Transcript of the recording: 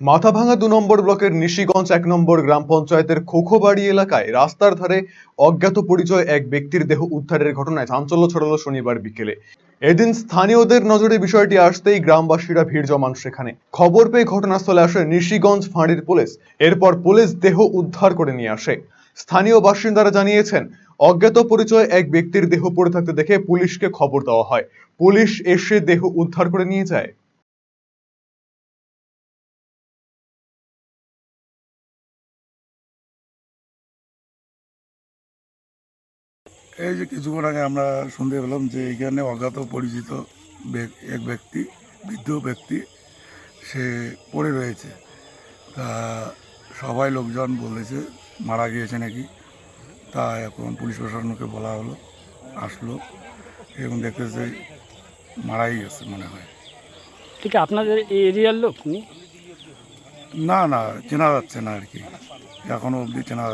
মাথাভাঙা দু নম্বর ব্লকের নিশিগঞ্জ এক নম্বর গ্রাম পঞ্চায়েতের খোখোবাড়ি এলাকায় রাস্তার ধারে অজ্ঞাত পরিচয় এক ব্যক্তির দেহ উদ্ধারের ঘটনায় চাঞ্চল্য ছড়ালো শনিবার বিকেলে। এদিন স্থানীয়দের নজরে বিষয়টি আসতেই গ্রামবাসীরা ভিড় জমান সেখানে। খবর পেয়ে ঘটনাস্থলে আসে নিশিগঞ্জ ফাঁড়ির পুলিশ। এরপর পুলিশ দেহ উদ্ধার করে নিয়ে আসে। স্থানীয় বাসিন্দারা জানিয়েছেন, অজ্ঞাত পরিচয় এক ব্যক্তির দেহ পড়ে থাকতে দেখে পুলিশকে খবর দেওয়া হয়। পুলিশ এসে দেহ উদ্ধার করে নিয়ে যায়। এই যে কিছুক্ষণ আগে আমরা শুনতে পেলাম যে এখানে অজ্ঞাত পরিচিত এক ব্যক্তি বৃদ্ধ ব্যক্তি সে পড়ে রয়েছে। তা সবাই লোকজন বলেছে মারা গিয়েছে নাকি। তা এখন পুলিশ প্রশাসনকে বলা হলো আসলো এবং দেখতেছে মারাই গেছে মনে হয়। ঠিক আছে আপনাদের এরিয়ার লোক না না চেনা যাচ্ছে না আর কি। এখনও অবধি চেনা যাচ্ছে